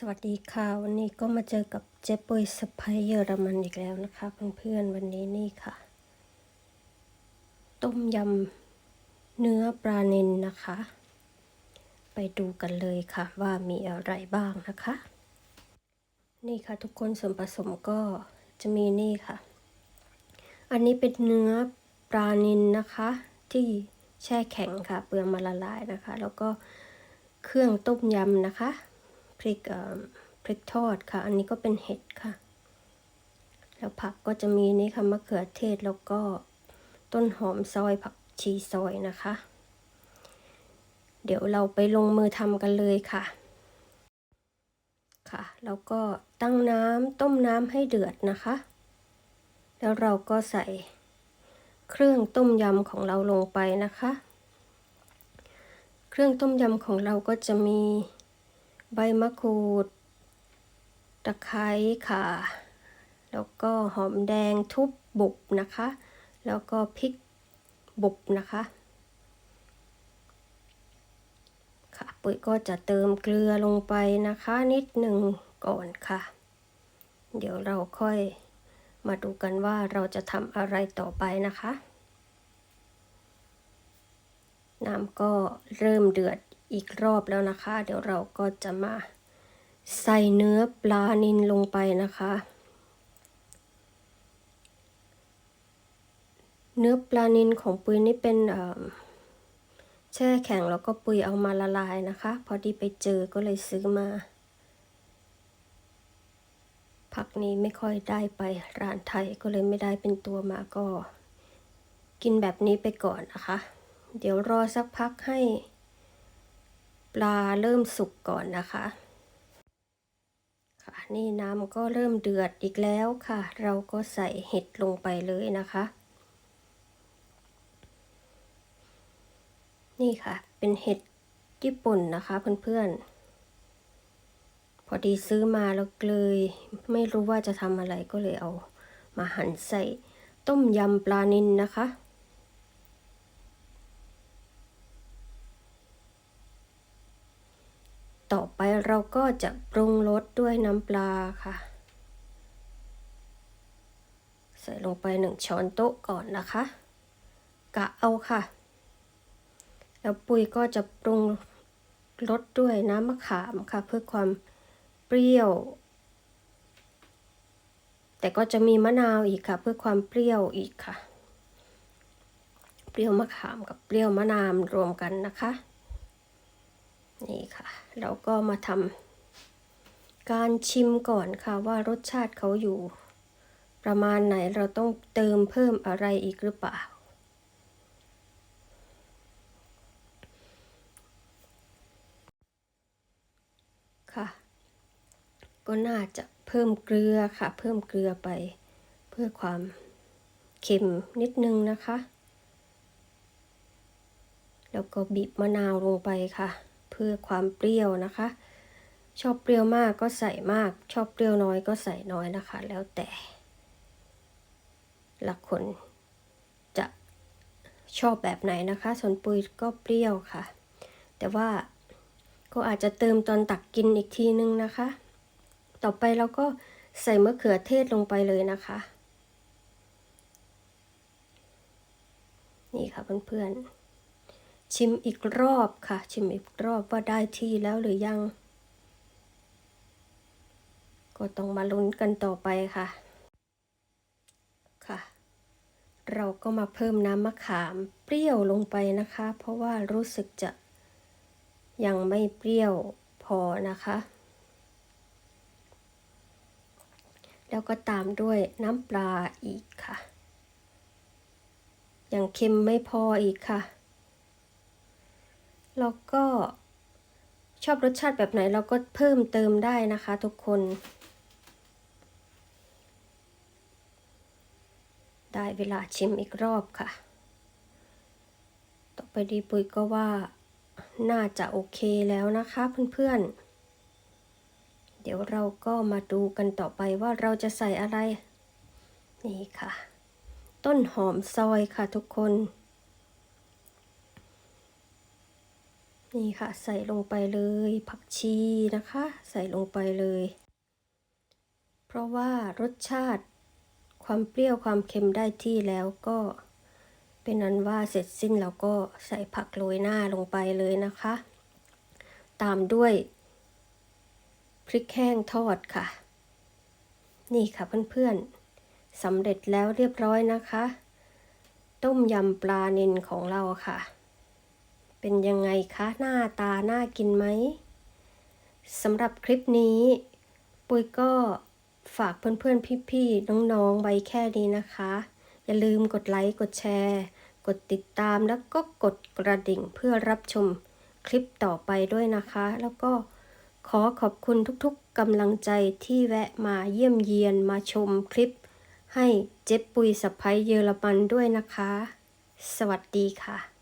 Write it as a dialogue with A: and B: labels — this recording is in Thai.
A: สวัสดีค่ะ วันนี้ก็มาเจอกับเจ๊ปุยสไปเยอรมันอีกแล้วนะคะเพื่อนๆวันนี้นี่ค่ะ ต้มยำเนื้อปลาเนินนะคะ ไปดูกันเลยค่ะว่ามีอะไรบ้างนะคะ นี่ค่ะทุกคนส่วนผสมก็จะมีนี่ค่ะ อันนี้เป็นเนื้อปลานินนะคะ ที่แช่แข็งค่ะ เปลือกมาละลายนะคะ แล้วก็เครื่องต้มยำนะคะ พริกพริกทอดค่ะ อันนี้ก็เป็นเห็ดค่ะ แล้วผักก็จะมีนี่ค่ะมะเขือเทศแล้วก็ต้นหอมซอยผักชีซอยนะคะ เดี๋ยวเราไปลงมือทำกันเลยค่ะ ค่ะ แล้วก็ตั้งน้ำต้มน้ำให้เดือดนะคะ แล้วเราก็ใส่เครื่องต้มยำของเราลงไปนะคะ เครื่องต้มยำของเราก็จะมี ใบมะกรูด ตะไคร้ค่ะ แล้วก็หอมแดงทุบบุบนะคะ แล้วก็พริกบุบนะคะ ค่ะปุ๋ยก็จะเติมเกลือลงไปนะคะนิดหนึ่งก่อนค่ะ เดี๋ยวเราค่อยมาดูกันว่าเราจะทำอะไรต่อไปนะคะ น้ำก็เริ่มเดือด อีกรอบแล้วนะคะ เดี๋ยวเราก็จะมาใส่เนื้อปลานินลงไปนะคะ เนื้อปลานินของปุยนี่เป็นแช่แข็งแล้วก็ปุยเอามาละลายนะคะ พอดีไปเจอก็เลยซื้อมา ผักนี้ไม่ค่อยได้ไปร้านไทยก็เลยไม่ได้เป็นตัวมาก็ กินแบบนี้ไปก่อนนะคะ เดี๋ยวรอสักพักให้ ปลาเริ่มสุกก่อนนะคะ ค่ะนี่น้ำก็เริ่มเดือดอีกแล้วค่ะ เราก็ใส่เห็ดลงไปเลยนะคะ นี่ค่ะ เป็นเห็ดญี่ปุ่นนะคะเพื่อนๆ พอดีซื้อมาแล้วเลยไม่รู้ว่าจะทำอะไรก็เลยเอามาหั่นใส่ต้มยำปลานินนะคะ ต่อไปเราก็จะปรุงรสด้วยน้ำปลาค่ะ ใส่ลงไปหนึ่งช้อนโต๊ะก่อนนะคะ กะเอาค่ะ แล้วปุ๋ยก็จะปรุงรสด้วยน้ำมะขามค่ะ เพื่อความเปรี้ยว แต่ก็จะมีมะนาวอีกค่ะ เพื่อความเปรี้ยวอีกค่ะ เปรี้ยวมะขามกับเปรี้ยวมะนาวรวมกันนะคะ นี่ค่ะเราก็มาทำการชิมก่อนค่ะว่ารสชาติเขาอยู่ ประมาณไหนเราต้องเติมเพิ่มอะไรอีกหรือเปล่า ค่ะ ก็น่าจะเพิ่มเกลือค่ะ เพิ่มเกลือไปเพื่อความเค็มนิดนึงนะคะ แล้วก็บีบมะนาวลงไปค่ะ เพื่อความเปรี้ยวนะคะ ชอบเปรี้ยวมากก็ใส่มาก ชอบเปรี้ยวน้อยก็ใส่น้อยนะคะ แล้วแต่ละคนจะชอบแบบไหนนะคะ ส่วนปุยก็เปรี้ยวค่ะ แต่ว่าก็อาจจะเติมตอนตักกินอีกทีนึงนะคะ ต่อไปเราก็ใส่มะเขือเทศลงไปเลยนะคะ นี่ค่ะเพื่อนๆ ชิมอีกรอบค่ะ ชิมอีกรอบว่าได้ที่แล้วหรือยัง ก็ต้องมาลุ้นกันต่อไปค่ะค่ะ เราก็มาเพิ่มน้ำมะขามเปรี้ยวลงไปนะคะ เพราะว่ารู้สึกจะยังไม่เปรี้ยวพอนะคะ แล้วก็ตามด้วยน้ำปลาอีกค่ะ ยังเค็มไม่พออีกค่ะ แล้วก็ชอบรสชาติแบบไหนเราก็เพิ่มเติมได้นะคะทุกคน ได้เวลาชิมอีกรอบค่ะ ต่อไปดีปุยก็ว่าน่าจะโอเคแล้วนะคะเพื่อนๆ เดี๋ยวเราก็มาดูกันต่อไปว่าเราจะใส่อะไร นี่ค่ะ ต้นหอมซอยค่ะทุกคน นี่ค่ะ ใส่ลงไปเลย ผักชีนะคะ ใส่ลงไปเลย เพราะว่ารสชาติความเปรี้ยวความเค็มได้ที่แล้วก็ เป็นนั้นว่าเสร็จสิ้นเราก็ใส่ผักโรยหน้าลงไปเลยนะคะ ตามด้วยพริกแห้งทอดค่ะ นี่ค่ะเพื่อนๆสำเร็จแล้วเรียบร้อยนะคะ ต้มยำปลาเนินของเราค่ะ เป็นยังไงคะหน้าตาน่ากินไหมสำหรับคลิปนี้ ปุ้ยก็ฝากเพื่อนๆ พี่ๆ น้องๆ ไว้แค่นี้นะคะ อย่าลืมกดไลค์ กดแชร์ กดติดตามแล้วก็กดกระดิ่งเพื่อรับชมคลิปต่อไปด้วยนะคะ แล้วก็ขอขอบคุณทุกๆกำลังใจที่แวะมาเยี่ยมเยียนมาชมคลิป ให้เจ๊ปุยสะพ้ยเยอรมันด้วยนะคะ สวัสดีค่ะ